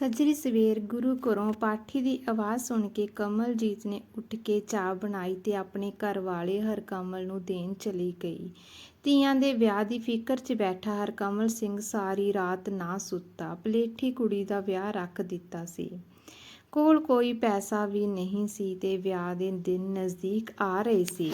ਸੱਜਰੀ ਸਵੇਰ ਗੁਰੂ ਘਰੋਂ ਪਾਠੀ ਦੀ ਆਵਾਜ਼ ਸੁਣ ਕੇ ਕਮਲਜੀਤ ਨੇ ਉੱਠ ਕੇ ਚਾਹ ਬਣਾਈ ਤੇ ਆਪਣੇ ਘਰ ਵਾਲੇ ਹਰਕਮਲ ਨੂੰ ਦੇਣ ਚਲੀ ਗਈ। ਧੀਆਂ ਦੇ ਵਿਆਹ ਦੀ ਫਿਕਰ 'ਚ ਬੈਠਾ ਹਰਕਮਲ ਸਿੰਘ ਸਾਰੀ ਰਾਤ ਨਾ ਸੁੱਤਾ, ਪਲੇਠੀ ਕੁੜੀ ਦਾ ਵਿਆਹ ਰੱਖ ਦਿੱਤਾ ਸੀ। ਕੋਲ ਕੋਈ ਪੈਸਾ ਵੀ ਨਹੀਂ ਸੀ ਤੇ ਵਿਆਹ ਦੇ ਦਿਨ ਨਜ਼ਦੀਕ ਆ ਰਹੇ ਸੀ।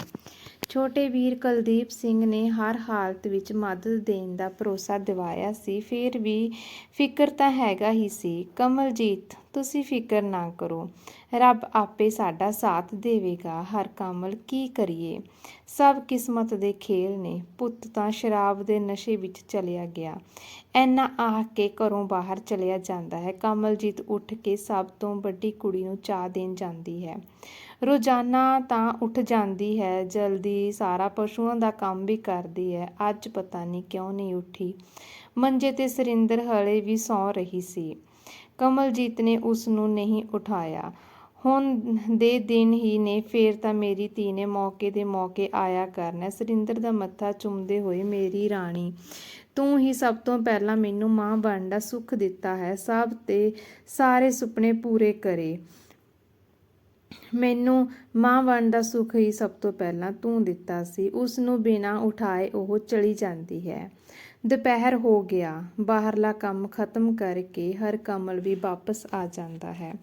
ਛੋਟੇ ਵੀਰ ਕੁਲਦੀਪ ਸਿੰਘ ਨੇ ਹਰ ਹਾਲਤ ਵਿੱਚ ਮਦਦ ਦੇਣ ਦਾ ਭਰੋਸਾ ਦਿਵਾਇਆ ਸੀ। ਫਿਰ ਵੀ ਫਿਕਰ ਤਾਂ ਹੈਗਾ ਹੀ ਸੀ। ਕਮਲਜੀਤ ਤੁਸੀਂ ਫਿਕਰ ਨਾ ਕਰੋ। ਰੱਬ ਆਪੇ ਸਾਡਾ ਸਾਥ ਦੇਵੇਗਾ। ਹਰ ਕਮਲ ਕੀ ਕਰੀਏ? ਸਭ ਕਿਸਮਤ ਦੇ ਖੇਲ ਨੇ। ਪੁੱਤ ਤਾਂ ਸ਼ਰਾਬ ਦੇ ਨਸ਼ੇ ਵਿੱਚ ਚਲਿਆ ਗਿਆ। ਐਨਾ ਆਖ ਕੇ ਘਰੋਂ ਬਾਹਰ ਚਲਿਆ ਜਾਂਦਾ ਹੈ। ਕਮਲਜੀਤ ਉੱਠ ਕੇ ਸਭ ਤੋਂ ਵੱਡੀ ਕੁੜੀ ਨੂੰ ਚਾਹ ਦੇਣ ਜਾਂਦੀ ਹੈ। ਰੋਜ਼ਾਨਾ ਤਾਂ ਉੱਠ ਜਾਂਦੀ ਹੈ। ਜਲਦੀ ਸਾਰਾ ਪਸ਼ੂਆਂ ਦਾ ਕੰਮ ਵੀ ਕਰਦੀ ਹੈ। ਅੱਜ ਪਤਾ ਨਹੀਂ ਕਿਉਂ ਨਹੀਂ ਉੱਠੀ। ਮੰਜੇ ਤੇ ਸਰਿੰਦਰ ਹਲੇ ਵੀ ਸੌਂ ਰਹੀ ਸੀ। ਕਮਲਜੀਤ ਨੇ ਉਸ ਨੂੰ ਨਹੀਂ ਉਠਾਇਆ। ਹੁਣ ਦੇ ਦਿਨ ਹੀ ਨੇ, ਫੇਰ ਤਾਂ ਮੇਰੀ ਧੀ ਨੇ ਮੌਕੇ ਦੇ ਮੌਕੇ ਆਇਆ ਕਰਨਾ। ਸਰਿੰਦਰ ਦਾ ਮੱਥਾ ਚੁੰਮਦੇ ਹੋਏ, ਮੇਰੀ ਰਾਣੀ, ਤੂੰ ਹੀ ਸਭ ਤੋਂ ਪਹਿਲਾਂ ਮੈਨੂੰ ਮਾਂ ਬਣਨ ਦਾ ਸੁੱਖ ਦਿੱਤਾ ਹੈ। ਸਭ ਤੇ ਸਾਰੇ ਸੁਪਨੇ ਪੂਰੇ ਕਰੇ। ਮੈਨੂੰ ਮਾਂ ਬਣਨ ਦਾ ਸੁੱਖ ਹੀ ਸਭ ਤੋਂ ਪਹਿਲਾਂ ਤੂੰ ਦਿੱਤਾ ਸੀ। ਉਸ ਨੂੰ ਬਿਨਾਂ ਉਠਾਏ ਉਹ ਚਲੀ ਜਾਂਦੀ ਹੈ। ਦੁਪਹਿਰ ਹੋ ਗਿਆ। ਬਾਹਰਲਾ ਕੰਮ ਖਤਮ ਕਰਕੇ ਹਰ ਕਮਲ ਵੀ ਵਾਪਸ ਆ ਜਾਂਦਾ ਹੈ।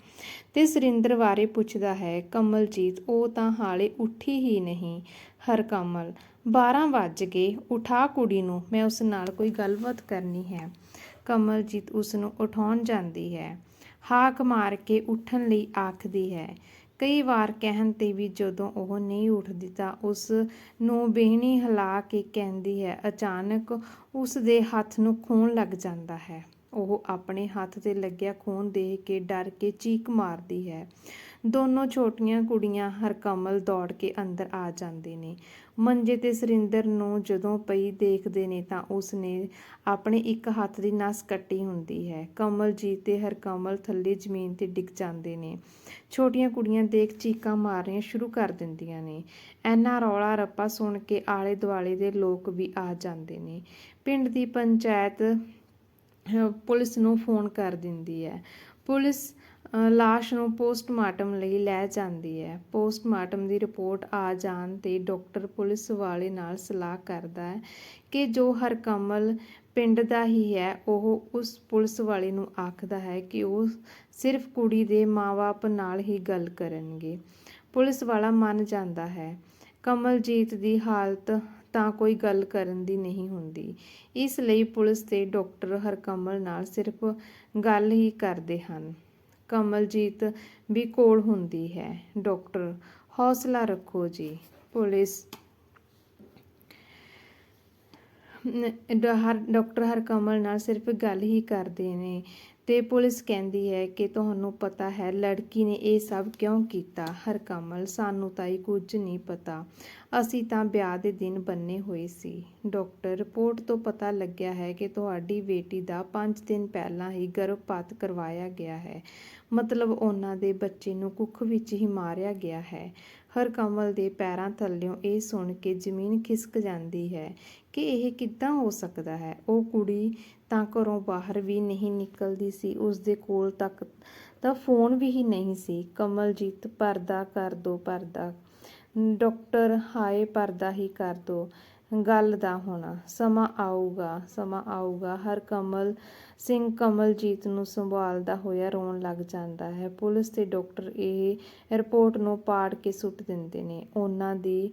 ਤੇ ਸੁਰਿੰਦਰ ਬਾਰੇ ਪੁੱਛਦਾ ਹੈ, ਕਮਲਜੀਤ, ਉਹ ਤਾਂ ਹਾਲੇ ਉੱਠੀ ਹੀ ਨਹੀਂ। ਹਰ ਕਮਲ 12 ਵੱਜ ਗਏ, ਉਠਾ ਕੁੜੀ ਨੂੰ, ਮੈਂ ਉਸ ਨਾਲ ਕੋਈ ਗੱਲਬਾਤ ਕਰਨੀ ਹੈ। ਕਮਲਜੀਤ ਉਸ ਨੂੰ ਉਠਾਉਣ ਜਾਂਦੀ ਹੈ। ਹਾਕ ਮਾਰ ਕੇ ਉੱਠਣ ਲਈ ਆਖਦੀ ਹੈ ਕਈ ਵਾਰ ਕਹਿਣ ਤੇ ਵੀ ਜਦੋਂ ਉਹ ਨਹੀਂ ਉੱਠਦੀ ਤਾਂ ਉਸ ਨੂੰ ਬਹਿਣੀ ਹਿਲਾ ਕੇ ਕਹਿੰਦੀ ਹੈ। ਅਚਾਨਕ ਉਸ ਦੇ ਹੱਥ ਨੂੰ ਖੂਨ ਲੱਗ ਜਾਂਦਾ ਹੈ। ਉਹ ਆਪਣੇ ਹੱਥ ਤੇ ਲੱਗਿਆ ਖੂਨ ਦੇਖ ਕੇ ਡਰ ਕੇ ਚੀਕ ਮਾਰਦੀ ਹੈ। ਦੋਨੋਂ ਛੋਟੀਆਂ ਕੁੜੀਆਂ ਹਰਕਮਲ ਦੌੜ ਕੇ ਅੰਦਰ ਆ ਜਾਂਦੇ ਨੇ। ਮੰਜੇ ਤੇ ਸਰਿੰਦਰ ਨੂੰ ਜਦੋਂ ਪਈ ਦੇਖਦੇ ਨੇ ਤਾਂ ਉਸ ਨੇ ਆਪਣੇ ਇੱਕ ਹੱਥ ਦੀ ਨਸ ਕੱਟੀ ਹੁੰਦੀ ਹੈ। ਕਮਲਜੀਤ ਤੇ ਹਰਕਮਲ ਥੱਲੇ ਜ਼ਮੀਨ ਤੇ ਡਿੱਗ ਜਾਂਦੇ ਨੇ। ਛੋਟੀਆਂ ਕੁੜੀਆਂ ਦੇਖ ਚੀਕਾਂ ਮਾਰਨੀਆਂ ਸ਼ੁਰੂ ਕਰ ਦਿੰਦੀਆਂ ਨੇ। ਐਨਾ ਰੌਲਾ ਰੱਪਾ ਸੁਣ ਕੇ ਆਲੇ ਦੁਆਲੇ ਦੇ ਲੋਕ ਵੀ ਆ ਜਾਂਦੇ ਨੇ। ਪਿੰਡ ਦੀ ਪੰਚਾਇਤ ਪੁਲਿਸ ਨੂੰ ਫੋਨ ਕਰ ਦਿੰਦੀ ਹੈ। ਪੁਲਿਸ ਲਾਸ਼ ਨੂੰ ਪੋਸਟਮਾਰਟਮ ਲਈ ਲੈ ਜਾਂਦੀ ਹੈ। ਪੋਸਟਮਾਰਟਮ ਦੀ ਰਿਪੋਰਟ ਆ ਜਾਣ ਤੇ ਡਾਕਟਰ ਪੁਲਿਸ ਵਾਲੇ ਨਾਲ ਸਲਾਹ ਕਰਦਾ ਹੈ ਕਿ ਜੋ ਹਰਕਮਲ ਪਿੰਡ ਦਾ ਹੀ ਹੈ, ਉਹ ਉਸ ਪੁਲਿਸ ਵਾਲੇ ਨੂੰ ਆਖਦਾ ਹੈ ਕਿ ਉਹ ਸਿਰਫ ਕੁੜੀ ਦੇ ਮਾਪੇ ਨਾਲ ਹੀ ਗੱਲ ਕਰਨਗੇ। ਪੁਲਿਸ ਵਾਲਾ ਮੰਨ ਜਾਂਦਾ ਹੈ, ਕਮਲਜੀਤ ਦੀ ਹਾਲਤ ਤਾਂ ਕੋਈ ਗੱਲ ਕਰਨ ਦੀ ਨਹੀਂ ਹੁੰਦੀ। ਇਸ ਲਈ ਪੁਲਿਸ ਤੇ ਡਾਕਟਰ ਹਰਕਮਲ ਨਾਲ ਸਿਰਫ ਗੱਲ ਹੀ ਕਰਦੇ ਹਨ। ਕਮਲਜੀਤ ਵੀ ਕੋਲ ਹੁੰਦੀ ਹੈ। ਡਾਕਟਰ, ਹੌਸਲਾ ਰੱਖੋ ਜੀ। ਪੁਲਿਸ ਹਰ, ਡਾਕਟਰ ਹਰ ਕਮਲ ਨਾਲ ਸਿਰਫ ਗੱਲ ਹੀ ਕਰਦੇ ਨੇ। ਤੇ ਪੁਲਿਸ ਕਹਿੰਦੀ ਹੈ ਕਿ ਤੁਹਾਨੂੰ ਪਤਾ ਹੈ ਲੜਕੀ ਨੇ ਇਹ ਸਭ ਕਿਉਂ ਕੀਤਾ? ਹਰਕਮਲ, ਸਾਨੂੰ ਤਾਂ ਇਹ ਕੁਝ ਨਹੀਂ ਪਤਾ। ਅਸੀਂ ਤਾਂ ਵਿਆਹ ਦੇ ਦਿਨ ਬੰਨੇ ਹੋਏ ਸੀ। ਡਾਕਟਰ, ਰਿਪੋਰਟ ਤੋਂ ਪਤਾ ਲੱਗਿਆ ਹੈ ਕਿ ਤੁਹਾਡੀ ਬੇਟੀ ਦਾ 5 ਦਿਨ ਪਹਿਲਾਂ ਹੀ ਗਰਭਪਾਤ ਕਰਵਾਇਆ ਗਿਆ ਹੈ। ਮਤਲਬ ਉਹਨਾਂ ਦੇ ਬੱਚੇ ਨੂੰ ਕੁੱਖ ਵਿੱਚ ਹੀ ਮਾਰਿਆ ਗਿਆ ਹੈ। ਹਰਕਮਲ ਦੇ ਪੈਰਾਂ ਥੱਲਿਓਂ ਇਹ ਸੁਣ ਕੇ ਜ਼ਮੀਨ ਖਿਸਕ ਜਾਂਦੀ ਹੈ ਕਿ ਇਹ ਕਿੱਦਾਂ ਹੋ ਸਕਦਾ ਹੈ? ਉਹ ਕੁੜੀ ਤਾਂ ਘਰੋਂ ਬਾਹਰ ਵੀ ਨਹੀਂ ਨਿਕਲਦੀ ਸੀ ਉਸ ਦੇ ਕੋਲ ਤੱਕ ਤਾਂ ਫੋਨ ਵੀ ਹੀ ਨਹੀਂ ਸੀ। ਕਮਲਜੀਤ, ਪਰਦਾ ਕਰ ਦੋ, ਪਰਦਾ। ਡਾਕਟਰ, ਹਾਏ, ਪਰਦਾ ਹੀ ਕਰ ਦੋ। ਗੱਲ ਦਾ ਹੋਣਾ। ਸਮਾਂ ਆਊਗਾ ਸਮਾਂ ਆਊਗਾ ਹਰ ਕਮਲ ਸਿੰਘ ਕਮਲਜੀਤ ਨੂੰ ਸੰਭਾਲਦਾ ਹੋਇਆ ਰੋਣ ਲੱਗ ਜਾਂਦਾ ਹੈ। ਪੁਲਿਸ ਤੇ ਡਾਕਟਰ ਇਹ ਰਿਪੋਰਟ ਨੂੰ ਪਾੜ ਕੇ ਸੁੱਟ ਦਿੰਦੇ ਨੇ। ਉਹਨਾਂ ਦੀ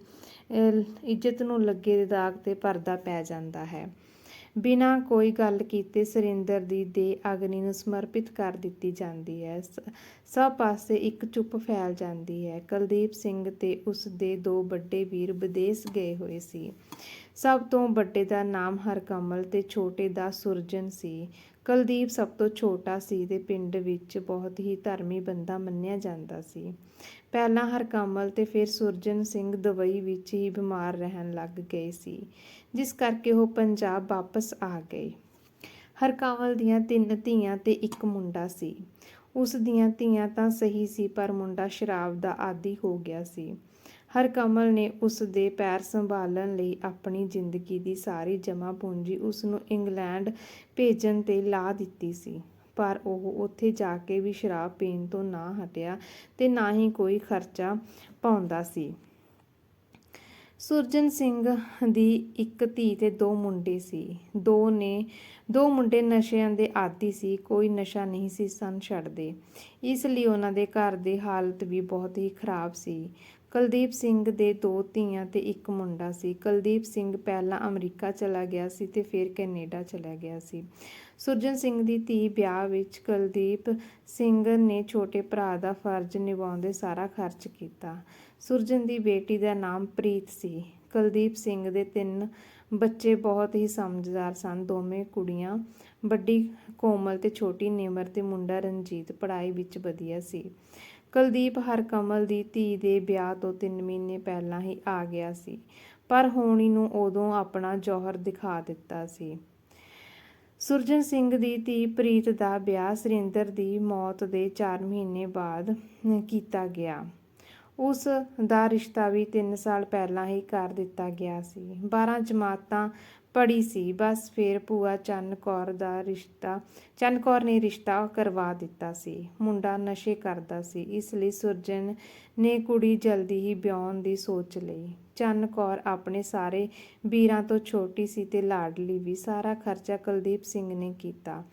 ਇੱਜ਼ਤ ਨੂੰ ਲੱਗੇ ਦਾਗ ਤੇ ਪਰਦਾ ਪੈ ਜਾਂਦਾ ਹੈ। ਬਿਨਾਂ ਕੋਈ ਗੱਲ ਕੀਤੇ ਸੁਰਿੰਦਰ ਦੀ ਦੇ ਅਗਨੀ ਨੂੰ ਸਮਰਪਿਤ ਕਰ ਦਿੱਤੀ ਜਾਂਦੀ ਹੈ। ਸ- ਸਭ ਪਾਸੇ ਇੱਕ ਚੁੱਪ ਫੈਲ ਜਾਂਦੀ ਹੈ। ਕੁਲਦੀਪ ਸਿੰਘ ਤੇ ਉਸ ਦੇ ਦੋ ਵੱਡੇ ਵੀਰ ਵਿਦੇਸ਼ ਗਏ ਹੋਏ ਸੀ। ਸਭ ਤੋਂ ਵੱਡੇ ਦਾ ਨਾਮ ਹਰਕਮਲ ਤੇ ਛੋਟੇ ਦਾ ਸੁਰਜਨ ਸੀ। ਕੁਲਦੀਪ ਸਭ ਤੋਂ ਛੋਟਾ ਸੀ ਤੇ ਪਿੰਡ ਵਿੱਚ ਬਹੁਤ ਹੀ ਧਰਮੀ ਬੰਦਾ ਮੰਨਿਆ ਜਾਂਦਾ ਸੀ। ਪਹਿਲਾਂ ਹਰਕਮਲ ਤੇ ਫਿਰ ਸੁਰਜਨ ਸਿੰਘ ਦੁਬਈ ਵਿੱਚ ਹੀ ਬਿਮਾਰ ਰਹਿਣ ਲੱਗ ਗਏ ਸੀ। ਜਿਸ ਕਰਕੇ ਉਹ ਪੰਜਾਬ ਵਾਪਸ ਆ ਗਏ ਹਰਕਮਲ ਦੀਆਂ ਤਿੰਨ ਧੀਆਂ ਤੇ ਇੱਕ ਮੁੰਡਾ ਸੀ। ਉਸ ਦੀਆਂ ਧੀਆਂ ਤਾਂ ਸਹੀ ਸੀ, ਪਰ ਮੁੰਡਾ ਸ਼ਰਾਬ ਦਾ ਆਦੀ ਹੋ ਗਿਆ ਸੀ। ਹਰਕਮਲ ਨੇ ਉਸ ਦੇ ਪੈਰ ਸੰਭਾਲਣ ਲਈ ਆਪਣੀ ਜ਼ਿੰਦਗੀ ਦੀ ਸਾਰੀ ਜਮ੍ਹਾਂ ਪੂੰਜੀ ਉਸ ਨੂੰ ਇੰਗਲੈਂਡ ਭੇਜਣ ਤੇ ਲਾ ਦਿੱਤੀ ਸੀ। ਪਰ ਉਹ ਉੱਥੇ ਜਾ ਕੇ ਵੀ ਸ਼ਰਾਬ ਪੀਣ ਤੋਂ ਨਾ ਹਟਿਆ ਤੇ ਨਾ ਹੀ ਕੋਈ ਖਰਚਾ ਪਾਉਂਦਾ ਸੀ। ਸੁਰਜਨ ਸਿੰਘ ਦੀ ਇੱਕ ਧੀ ਤੇ ਦੋ ਮੁੰਡੇ ਸੀ। ਦੋ ਨੇ, ਦੋ ਮੁੰਡੇ ਨਸ਼ਿਆਂ ਦੇ ਆਦੀ ਸੀ, ਕੋਈ ਨਸ਼ਾ ਨਹੀਂ ਸੀ, ਸਨ ਛੱਡਦੇ। ਇਸ ਲਈ ਉਹਨਾਂ ਦੇ ਘਰ ਦੀ ਹਾਲਤ ਵੀ ਬਹੁਤ ਹੀ ਖਰਾਬ ਸੀ। ਕੁਲਦੀਪ ਸਿੰਘ ਦੇ ਦੋ ਧੀਆਂ ਤੇ ਇੱਕ ਮੁੰਡਾ ਸੀ। ਕੁਲਦੀਪ ਸਿੰਘ ਪਹਿਲਾਂ ਅਮਰੀਕਾ ਚਲਾ ਗਿਆ ਸੀ ਤੇ ਫਿਰ ਕੈਨੇਡਾ ਚਲਾ ਗਿਆ ਸੀ। ਸੁਰਜਨ ਸਿੰਘ ਦੀ ਧੀ ਵਿਆਹ ਵਿੱਚ ਕੁਲਦੀਪ ਸਿੰਘ ਨੇ ਛੋਟੇ ਭਰਾ ਦਾ ਫਰਜ਼ ਨਿਭਾਉਂਦੇ ਸਾਰਾ ਖਰਚ ਕੀਤਾ। ਸੁਰਜਨ ਦੀ ਬੇਟੀ ਦਾ ਨਾਮ ਪ੍ਰੀਤ ਸੀ। ਕੁਲਦੀਪ ਸਿੰਘ ਦੇ ਤਿੰਨ ਬੱਚੇ ਬਹੁਤ ਹੀ ਸਮਝਦਾਰ ਸਨ। ਦੋਵੇਂ ਕੁੜੀਆਂ ਵੱਡੀ ਕੋਮਲ ਤੇ ਛੋਟੀ ਨਿਮਰ ਤੇ ਮੁੰਡਾ ਰਣਜੀਤ ਪੜ੍ਹਾਈ ਵਿੱਚ ਵਧੀਆ ਸੀ। ਕੁਲਦੀਪ ਹਰਕਮਲ ਦੀ ਧੀ ਦੇ ਵਿਆਹ ਤੋਂ 3 ਮਹੀਨੇ ਪਹਿਲਾਂ ਹੀ ਆ ਗਿਆ ਸੀ। ਪਰ ਹੋਣੀ ਨੂੰ ਉਦੋਂ ਆਪਣਾ ਜੌਹਰ ਦਿਖਾ ਦਿੱਤਾ ਸੀ। ਸੁਰਜਨ ਸਿੰਘ ਦੀ ਧੀ ਪ੍ਰੀਤ ਦਾ ਵਿਆਹ ਸੁਰਿੰਦਰ ਦੀ ਮੌਤ ਦੇ 4 ਮਹੀਨੇ ਬਾਅਦ ਕੀਤਾ ਗਿਆ। ਉਸ ਦਾ ਰਿਸ਼ਤਾ ਵੀ 3 ਸਾਲ ਪਹਿਲਾਂ ਹੀ ਕਰ ਦਿੱਤਾ ਗਿਆ ਸੀ। 12 ਜਮਾਤਾਂ ਪੜੀ ਸੀ, ਬਸ ਫਿਰ ਭੂਆ ਚੰਨ ਕੌਰ ਦਾ ਰਿਸ਼ਤਾ, ਚੰਨ ਕੌਰ ਨੇ ਰਿਸ਼ਤਾ ਕਰਵਾ ਦਿੱਤਾ ਸੀ। ਮੁੰਡਾ ਨਸ਼ੇ ਕਰਦਾ ਸੀ, ਇਸ ਲਈ ਸੁਰਜਨ ਨੇ ਕੁੜੀ ਜਲਦੀ ਹੀ ਵਿਆਹਣ ਦੀ ਸੋਚ ਲਈ। ਚੰਨ ਕੌਰ ਆਪਣੇ ਸਾਰੇ ਵੀਰਾਂ ਤੋਂ ਛੋਟੀ ਸੀ ਤੇ ਲਾਡਲੀ ਵੀ ਸਾਰਾ ਖਰਚਾ ਕੁਲਦੀਪ ਸਿੰਘ ਨੇ ਕੀਤਾ।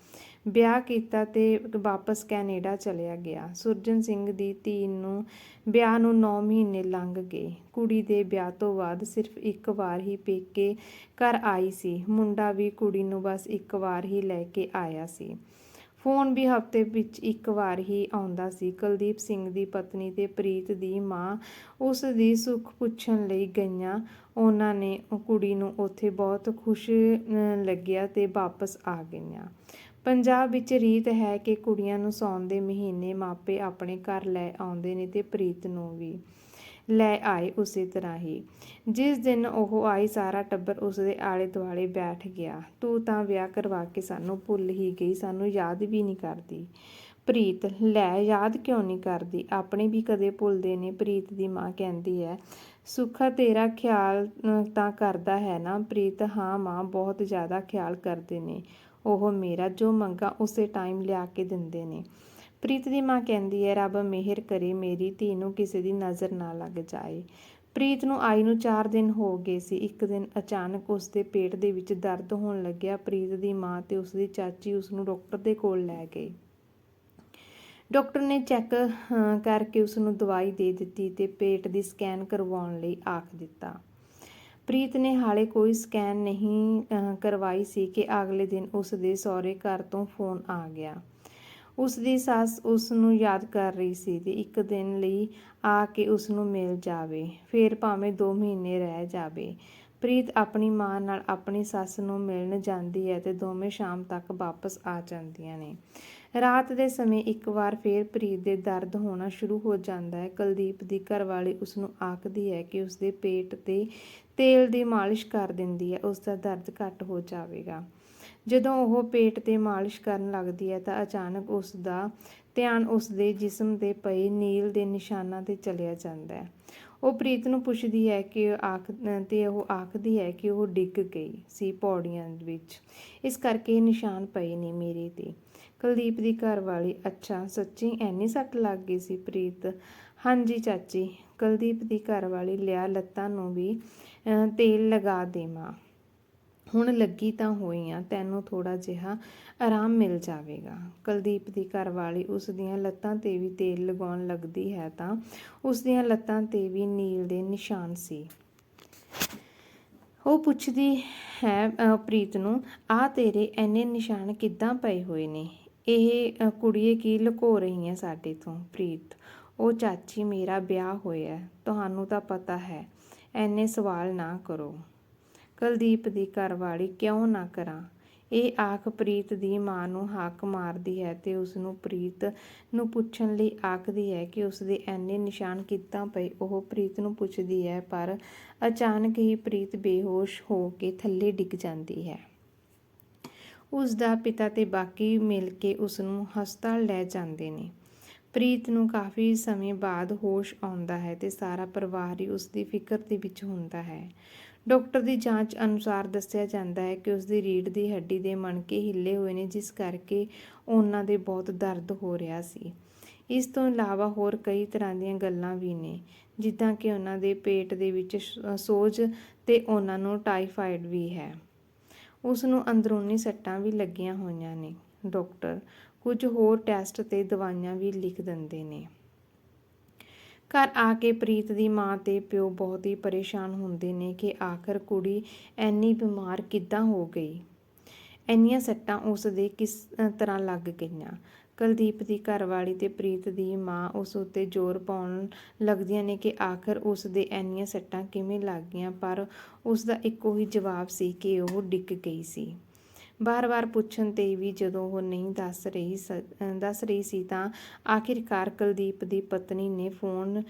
ਵਿਆਹ ਕੀਤਾ ਤੇ ਵਾਪਸ ਕੈਨੇਡਾ ਚਲਿਆ ਗਿਆ। ਸੁਰਜਨ ਸਿੰਘ ਦੀ ਧੀ ਨੂੰ ਵਿਆਹ ਨੂੰ 9 ਮਹੀਨੇ ਲੰਘ ਗਏ। ਕੁੜੀ ਦੇ ਵਿਆਹ ਤੋਂ ਬਾਅਦ ਸਿਰਫ ਇੱਕ ਵਾਰ ਹੀ ਪੇਕੇ ਘਰ ਆਈ ਸੀ। ਮੁੰਡਾ ਵੀ ਕੁੜੀ ਨੂੰ ਬਸ ਇੱਕ ਵਾਰ ਹੀ ਲੈ ਕੇ ਆਇਆ ਸੀ। ਫੋਨ ਵੀ ਹਫ਼ਤੇ ਵਿੱਚ ਇੱਕ ਵਾਰ ਹੀ ਆਉਂਦਾ ਸੀ। ਕੁਲਦੀਪ ਸਿੰਘ ਦੀ ਪਤਨੀ ਤੇ ਪ੍ਰੀਤ ਦੀ ਮਾਂ ਉਸ ਦੀ ਸੁੱਖ ਪੁੱਛਣ ਲਈ ਗਈਆਂ। ਉਹਨਾਂ ਨੇ ਕੁੜੀ ਨੂੰ ਉੱਥੇ ਬਹੁਤ ਖੁਸ਼ ਲੱਗਿਆ ਤੇ ਵਾਪਸ ਆ ਗਈਆਂ। ਪੰਜਾਬ ਵਿੱਚ ਰੀਤ ਹੈ ਕਿ ਕੁੜੀਆਂ ਨੂੰ ਸੌਣ ਦੇ ਮਹੀਨੇ ਮਾਪੇ ਆਪਣੇ ਘਰ ਲੈ ਆਉਂਦੇ ਨੇ ਤੇ ਪ੍ਰੀਤ ਨੂੰ ਵੀ। ਲੈ ਆਏ ਉਸੇ ਤਰ੍ਹਾਂ ਹੀ। ਜਿਸ ਦਿਨ ਉਹ ਆਈ, ਸਾਰਾ ਟੱਬਰ ਉਸਦੇ ਆਲੇ ਦੁਆਲੇ ਬੈਠ ਗਿਆ। ਤੂੰ ਤਾਂ ਵਿਆਹ ਕਰਵਾ ਕੇ ਸਾਨੂੰ ਭੁੱਲ ਹੀ ਗਈ, ਸਾਨੂੰ ਯਾਦ ਵੀ ਨਹੀਂ ਕਰਦੀ। ਪ੍ਰੀਤ, ਲੈ ਯਾਦ ਕਿਉਂ ਨਹੀਂ ਕਰਦੀ? ਆਪਣੇ ਵੀ ਕਦੇ ਭੁੱਲਦੇ ਨੇ, ਪ੍ਰੀਤ ਦੀ ਮਾਂ ਕਹਿੰਦੀ ਹੈ। ਸੁੱਖਾ, ਤੇਰਾ ਖਿਆਲ ਤਾਂ ਕਰਦਾ ਹੈ ਨਾ? ਪ੍ਰੀਤ, ਹਾਂ, ਮਾਂ ਬਹੁਤ ਜ਼ਿਆਦਾ ਖਿਆਲ ਕਰਦੇ ਨੇ। ਉਹ ਮੇਰਾ ਜੋ ਮੰਗਾ, ਉਸੇ ਟਾਈਮ ਲਿਆ ਕੇ ਦਿੰਦੇ ਨੇ। ਪ੍ਰੀਤ ਦੀ ਮਾਂ ਕਹਿੰਦੀ ਹੈ ਰੱਬ ਮਿਹਰ ਕਰੇ ਮੇਰੀ ਧੀ ਨੂੰ ਕਿਸੇ ਦੀ ਨਜ਼ਰ ਨਾ ਲੱਗ ਜਾਏ। ਪ੍ਰੀਤ ਨੂੰ ਆਈ ਨੂੰ 4 ਦਿਨ ਹੋ ਗਏ ਸੀ। ਇੱਕ ਦਿਨ ਅਚਾਨਕ ਉਸ ਦੇ ਪੇਟ ਦੇ ਵਿੱਚ ਦਰਦ ਹੋਣ ਲੱਗਿਆ। ਪ੍ਰੀਤ ਦੀ ਮਾਂ ਤੇ ਉਸ ਦੀ ਚਾਚੀ ਉਸ ਨੂੰ ਡਾਕਟਰ ਦੇ ਕੋਲ ਲੈ ਗਏ। ਡਾਕਟਰ ਨੇ ਚੈੱਕ ਅ, ਕਰਕੇ ਉਸ ਨੂੰ ਦਵਾਈ ਦੇ ਦਿੱਤੀ ਤੇ ਪੇਟ ਦੀ ਸਕੈਨ ਕਰਵਾਉਣ ਲਈ ਆਖ ਦਿੱਤਾ। ਪ੍ਰੀਤ ਨੇ ਹਾਲੇ ਕੋਈ ਸਕੈਨ ਨਹੀਂ ਅ, ਕਰਵਾਈ ਸੀ ਕਿ ਅਗਲੇ ਦਿਨ ਉਸ ਦੇ ਸਹੁਰੇ ਘਰ ਤੋਂ ਫੋਨ ਆ ਗਿਆ। ਉਸ ਦੀ ਸੱਸ ਉਸ ਨੂੰ ਯਾਦ ਕਰ ਰਹੀ ਸੀ ਤੇ ਇੱਕ ਦਿਨ ਲਈ ਆ ਕੇ ਉਸ ਨੂੰ ਮਿਲ ਜਾਵੇ। ਫਿਰ ਭਾਵੇਂ 2 ਮਹੀਨੇ ਰਹਿ ਜਾਵੇ। ਪ੍ਰੀਤ ਆਪਣੀ ਮਾਂ ਨਾਲ ਆਪਣੀ ਸੱਸ ਨੂੰ ਮਿਲਣ ਜਾਂਦੀ ਹੈ ਤੇ ਦੋਵੇਂ ਸ਼ਾਮ ਤੱਕ ਵਾਪਸ ਆ ਜਾਂਦੀਆਂ ਨੇ। ਰਾਤ ਦੇ ਸਮੇਂ ਇੱਕ ਵਾਰ ਫੇਰ ਪ੍ਰੀਤ ਦੇ ਦਰਦ ਹੋਣਾ ਸ਼ੁਰੂ ਹੋ ਜਾਂਦਾ ਹੈ। ਕੁਲਦੀਪ ਦੀ ਘਰਵਾਲੀ ਉਸ ਨੂੰ ਆਖਦੀ ਹੈ ਕਿ ਉਸ ਦੇ ਪੇਟ ਤੇ ਤੇਲ ਦੀ ਮਾਲਿਸ਼ ਕਰ ਦਿੰਦੀ ਹੈ। ਉਸ ਦਾ ਦਰਦ ਘੱਟ ਹੋ ਜਾਵੇਗਾ। ਜਦੋਂ ਉਹ ਪੇਟ ਤੇ ਮਾਲਿਸ਼ ਕਰਨ ਲੱਗਦੀ ਹੈ ਤਾਂ ਅਚਾਨਕ ਉਸ ਦਾ ਧਿਆਨ ਉਸ ਦੇ ਜਿਸਮ ਤੇ ਪਏ ਨੀਲ ਦੇ ਨਿਸ਼ਾਨਾਂ ਤੇ ਚਲਿਆ ਜਾਂਦਾ ਹੈ। ਉਹ ਪ੍ਰੀਤ ਨੂੰ ਪੁੱਛਦੀ ਹੈ ਕਿ ਆਖ ਤੇ ਉਹ ਆਖਦੀ ਹੈ ਕਿ ਉਹ ਡਿੱਗ ਗਈ ਸੀ ਪੌੜੀਆਂ ਵਿੱਚ। ਇਸ ਕਰਕੇ ਨਿਸ਼ਾਨ ਪਏ ਨੇ ਮੇਰੇ ਤੇ। ਕੁਲਦੀਪ ਦੀ ਘਰਵਾਲੀ ਅੱਛਾ, ਸੱਚੀ ਐਨੀ ਸੱਟ ਲੱਗ ਗਈ ਸੀ ਪ੍ਰੀਤ? ਹਾਂਜੀ, ਚਾਚੀ, ਕੁਲਦੀਪ ਦੀ ਘਰਵਾਲੀ ਲਿਆ ਲੱਤਾਂ ਨੂੰ ਵੀ ਤੇਲ ਲਗਾ ਦੇਵਾਂ। ਹੁਣ ਲੱਗੀ ਤਾਂ ਹੋਈ ਆ ਤੈਨੂੰ ਥੋੜਾ ਜਿਹਾ ਆਰਾਮ ਮਿਲ ਜਾਵੇਗਾ। ਕੁਲਦੀਪ ਦੀ ਘਰਵਾਲੀ ਉਸ ਦੀਆਂ ਲੱਤਾਂ ਤੇ ਵੀ ਤੇਲ ਲਗਾਉਣ ਲੱਗਦੀ ਹੈ ਤਾਂ ਉਸ ਦੀਆਂ ਲੱਤਾਂ ਤੇ ਵੀ ਨੀਲ ਦੇ ਨਿਸ਼ਾਨ ਸੀ। ਉਹ ਪੁੱਛਦੀ ਹੈ ਅਹ, ਪ੍ਰੀਤ ਨੂੰ ਆ ਤੇਰੇ ਐਨੇ ਨਿਸ਼ਾਨ ਕਿੱਦਾਂ ਪਏ ਹੋਏ ਨੇ? ਇਹ ਕੁੜੀਏ ਕੀ ਲੁਕੋ ਰਹੀ ਹੈ ਸਾਡੇ ਤੋਂ? ਪ੍ਰੀਤ ਉਹ ਚਾਚੀ ਮੇਰਾ ਵਿਆਹ ਹੋਇਆ ਤੁਹਾਨੂੰ ਤਾਂ ਪਤਾ ਹੈ ਐਨੇ ਸਵਾਲ ਨਾ ਕਰੋ। ਕੁਲਦੀਪ ਦੀ ਘਰਵਾਲੀ ਕਿਉਂ ਨਾ ਕਰਾਂ? ਇਹ ਆਖ ਪ੍ਰੀਤ ਦੀ ਮਾਂ ਨੂੰ ਹਾਕ ਮਾਰਦੀ ਹੈ ਤੇ ਉਸ ਨੂੰ ਪ੍ਰੀਤ ਨੂੰ ਪੁੱਛਣ ਲਈ ਆਖਦੀ ਹੈ ਕਿ ਉਸ ਦੇ ਐਨੇ ਨਿਸ਼ਾਨ ਕਿੱਦਾਂ ਪਏ? ਉਹ ਪ੍ਰੀਤ ਨੂੰ ਪੁੱਛਦੀ ਹੈ, ਪਰ ਅਚਾਨਕ ਹੀ ਪ੍ਰੀਤ ਬੇਹੋਸ਼ ਹੋ ਕੇ ਥੱਲੇ ਡਿੱਗ ਜਾਂਦੀ ਹੈ। ਉਸ ਦਾ ਪਿਤਾ ਤੇ ਬਾਕੀ ਮਿਲ ਕੇ ਉਸ ਨੂੰ ਹਸਪਤਾਲ ਲੈ ਜਾਂਦੇ ਨੇ। ਪ੍ਰੀਤ ਨੂੰ ਕਾਫੀ ਸਮੇਂ ਬਾਅਦ ਹੋਸ਼ ਆਉਂਦਾ ਹੈ ਤੇ ਸਾਰਾ ਪਰਿਵਾਰ ਹੀ ਉਸ ਦੀ ਫਿਕਰ ਦੇ ਵਿੱਚ ਹੁੰਦਾ ਹੈ। ਡਾਕਟਰ ਦੀ ਜਾਂਚ ਅਨੁਸਾਰ ਦੱਸਿਆ ਜਾਂਦਾ ਹੈ ਕਿ ਉਸ ਦੀ ਰੀੜ੍ਹ ਦੀ ਹੱਡੀ ਦੇ ਮਣਕੇ ਹਿੱਲੇ ਹੋਏ ਨੇ, ਜਿਸ ਕਰਕੇ ਉਹਨਾਂ ਦੇ ਬਹੁਤ ਦਰਦ ਹੋ ਰਿਹਾ ਸੀ। ਇਸ ਤੋਂ ਇਲਾਵਾ ਹੋਰ ਕਈ ਤਰ੍ਹਾਂ ਦੀਆਂ ਗੱਲਾਂ ਵੀ ਨੇ, ਜਿੱਦਾਂ ਕਿ ਉਹਨਾਂ ਦੇ ਪੇਟ ਦੇ ਵਿੱਚ ਸੋਜ ਤੇ ਉਹਨਾਂ ਨੂੰ ਟਾਈਫਾਈਡ ਵੀ ਹੈ। ਉਸ ਨੂੰ ਅੰਦਰੂਨੀ ਸੱਟਾਂ ਵੀ ਲੱਗੀਆਂ ਹੋਈਆਂ ਨੇ। ਡਾਕਟਰ ਕੁਝ ਹੋਰ ਟੈਸਟ ਤੇ ਦਵਾਈਆਂ ਵੀ ਲਿਖ ਦਿੰਦੇ ਨੇ। ਘਰ ਆ ਕੇ ਪ੍ਰੀਤ ਦੀ ਮਾਂ ਤੇ ਪਿਓ ਬਹੁਤ ਹੀ ਪਰੇਸ਼ਾਨ ਹੁੰਦੇ ਨੇ ਕਿ ਆਖਰ ਕੁੜੀ ਐਨੀ ਬਿਮਾਰ ਕਿੱਦਾਂ ਹੋ ਗਈ? ਐਨੀਆਂ ਸੱਟਾਂ ਉਸ ਦੇ ਕਿਸ ਤਰ੍ਹਾਂ ਲੱਗ ਗਈਆਂ? ਕੁਲਦੀਪ ਦੀ ਘਰਵਾਲੀ ਤੇ ਪ੍ਰੀਤ ਦੀ ਮਾਂ ਉਸ ਉੱਤੇ ਜ਼ੋਰ ਪਾਉਣ ਲੱਗਦੀਆਂ ਨੇ ਕਿ ਆਖਰ ਉਸ ਦੇ ਐਨੀਆਂ ਸੱਟਾਂ ਕਿਵੇਂ ਲੱਗ ਗਈਆਂ, ਪਰ ਉਸ ਦਾ ਇੱਕੋ ਹੀ ਜਵਾਬ ਸੀ ਕਿ ਉਹ ਡਿੱਗ ਗਈ ਸੀ। ਬਾਰ-ਬਾਰ ਪੁੱਛਣ ਤੇ ਵੀ ਜਦੋਂ ਉਹ ਨਹੀਂ ਦੱਸ ਰਹੀ ਸ- ਦੱਸ ਰਹੀ ਸੀ ਤਾਂ ਆਖਿਰਕਾਰ ਕੁਲਦੀਪ ਦੀ ਪਤਨੀ ਨੇ ਫੋਨ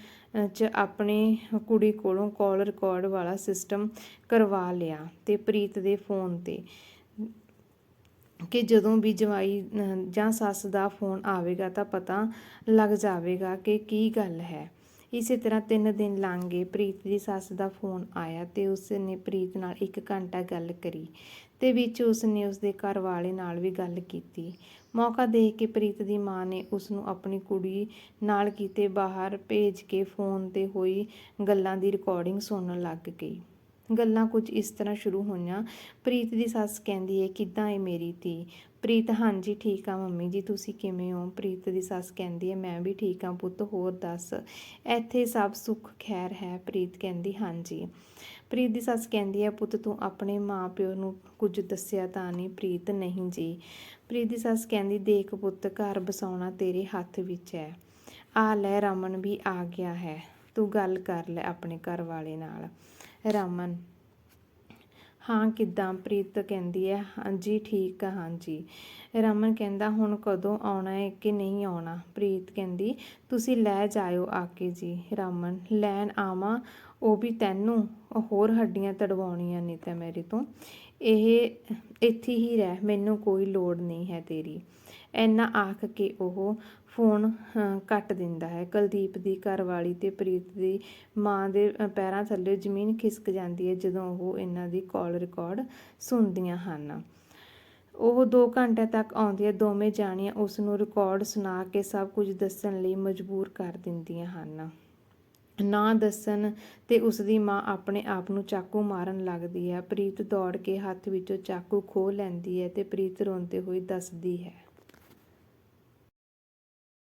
'ਚ ਆਪਣੇ ਕੁੜੀ ਕੋਲੋਂ ਕਾਲ ਰਿਕਾਰਡ ਵਾਲਾ ਸਿਸਟਮ ਕਰਵਾ ਲਿਆ ਤੇ ਪ੍ਰੀਤ ਦੇ ਫੋਨ ਤੇ ਕਿ ਜਦੋਂ ਵੀ ਜਵਾਈ ਜਾਂ ਸੱਸ ਦਾ ਫੋਨ ਆਵੇਗਾ ਤਾਂ ਪਤਾ ਲੱਗ ਜਾਵੇਗਾ ਕਿ ਕੀ ਗੱਲ ਹੈ। ਇਸੇ ਤਰ੍ਹਾਂ ਤਿੰਨ ਦਿਨ ਲੰਘ ਗਏ ਪ੍ਰੀਤ ਦੀ ਸੱਸ ਦਾ ਫੋਨ ਆਇਆ ਤੇ ਉਸ ਨੇ ਪ੍ਰੀਤ ਨਾਲ ਇੱਕ ਘੰਟਾ ਗੱਲ ਕਰੀ ਤੇ ਵਿੱਚ ਉਸ ਨੇ ਉਸ ਦੇ ਘਰ ਵਾਲੇ ਨਾਲ ਵੀ ਗੱਲ ਕੀਤੀ। ਮੌਕਾ ਦੇਖ ਕੇ ਪ੍ਰੀਤ ਦੀ ਮਾਂ ਨੇ ਉਸ ਨੂੰ ਆਪਣੀ ਕੁੜੀ ਨਾਲ ਕਿਤੇ ਬਾਹਰ ਭੇਜ ਕੇ ਫੋਨ ਤੇ ਹੋਈ ਗੱਲਾਂ ਦੀ ਰਿਕਾਰਡਿੰਗ ਸੁਣਨ ਲੱਗ ਗਈ। ਗੱਲਾਂ ਕੁਝ ਇਸ ਤਰ੍ਹਾਂ ਸ਼ੁਰੂ ਹੋਈਆਂ। ਪ੍ਰੀਤ ਦੀ ਸੱਸ ਕਹਿੰਦੀ ਹੈ ਕਿੱਦਾਂ ਏ ਮੇਰੀ ਧੀ? ਪ੍ਰੀਤ, ਹਾਂਜੀ, ਠੀਕ ਆ ਮੰਮੀ ਜੀ, ਤੁਸੀਂ ਕਿਵੇਂ ਹੋ? ਪ੍ਰੀਤ ਦੀ ਸੱਸ ਕਹਿੰਦੀ ਹੈ ਮੈਂ ਵੀ ਠੀਕ ਆ ਪੁੱਤ, ਹੋਰ ਦੱਸ? ਇੱਥੇ ਸਭ ਸੁੱਖ ਖੈਰ ਹੈ? ਪ੍ਰੀਤ ਕਹਿੰਦੀ, ਹਾਂਜੀ। ਪ੍ਰੀਤ ਦੀ ਸੱਸ ਕਹਿੰਦੀ ਹੈ ਪੁੱਤ, ਤੂੰ ਆਪਣੇ ਮਾਪਿਓ ਨੂੰ ਕੁਝ ਦੱਸਿਆ ਤਾਂ ਨਹੀਂ? ਪ੍ਰੀਤ, ਨਹੀਂ ਜੀ। ਪ੍ਰੀਤ ਦੀ ਸੱਸ ਕਹਿੰਦੀ, ਦੇਖ ਪੁੱਤ, ਘਰ ਬਸਾਉਣਾ ਤੇਰੇ ਹੱਥ ਵਿੱਚ ਹੈ। ਆ ਲੈ, ਰਮਨ ਵੀ ਆ ਗਿਆ ਹੈ। ਤੂੰ ਗੱਲ ਕਰ ਲੈ ਆਪਣੇ ਘਰ ਵਾਲੇ ਨਾਲ। ਰਮਨ। ਹਾਂ, ਕਿੱਦਾਂ? ਪ੍ਰੀਤ ਕਹਿੰਦੀ ਹੈ, ਹਾਂਜੀ, ਠੀਕ ਆ, ਹਾਂਜੀ। ਰਮਨ ਕਹਿੰਦਾ, ਹੁਣ ਕਦੋਂ ਆਉਣਾ ਹੈ ਕਿ ਨਹੀਂ ਆਉਣਾ? ਪ੍ਰੀਤ ਕਹਿੰਦੀ, ਤੁਸੀਂ ਲੈ ਜਾਇਓ ਆ ਕੇ ਜੀ। ਰਮਨ, ਲੈਣ ਆਵਾਂ, ਉਹ ਵੀ ਤੈਨੂੰ? ਹੋਰ ਹੱਡੀਆਂ ਤੜਵਾਉਣੀਆਂ ਨੇ ਤਾਂ ਮੇਰੇ ਤੋਂ। ਇਹ, ਇੱਥੇ ਹੀ ਰਹਿ, ਮੈਨੂੰ ਕੋਈ ਲੋੜ ਨਹੀਂ ਹੈ ਤੇਰੀ। ਇੰਨਾ ਆਖ ਕੇ ਉਹ ਫੋਨ ਕੱਟ ਦਿੰਦਾ ਹੈ। ਕੁਲਦੀਪ ਦੀ ਘਰਵਾਲੀ ਤੇ ਪ੍ਰੀਤ ਦੀ ਮਾਂ ਦੇ ਪੈਰਾਂ ਥੱਲੇ ਜ਼ਮੀਨ ਖਿਸਕ ਜਾਂਦੀ ਹੈ ਜਦੋਂ ਉਹ ਇਹਨਾਂ ਦੀ ਕਾਲ ਰਿਕਾਰਡ ਸੁਣਦੀਆਂ ਹਨ। ਉਹ 2 ਘੰਟੇ ਤੱਕ ਆਉਂਦੀਆਂ ਦੋਵੇਂ ਜਾਣੀਆਂ ਉਸ ਨੂੰ ਰਿਕਾਰਡ ਸੁਣਾ ਕੇ ਸਭ ਕੁਝ ਦੱਸਣ ਲਈ ਮਜਬੂਰ ਕਰ ਦਿੰਦੀਆਂ ਹਨ। ਨਾ ਦੱਸਣ ਤੇ ਉਸ ਦੀ ਮਾਂ ਆਪਣੇ ਆਪ ਨੂੰ ਚਾਕੂ ਮਾਰਨ ਲੱਗਦੀ ਹੈ। ਪ੍ਰੀਤ ਦੌੜ ਕੇ ਹੱਥ ਵਿੱਚੋਂ ਚਾਕੂ ਖੋਹ ਲੈਂਦੀ ਹੈ ਤੇ ਪ੍ਰੀਤ ਰੋਂਦੇ ਹੋਏ ਦੱਸਦੀ ਹੈ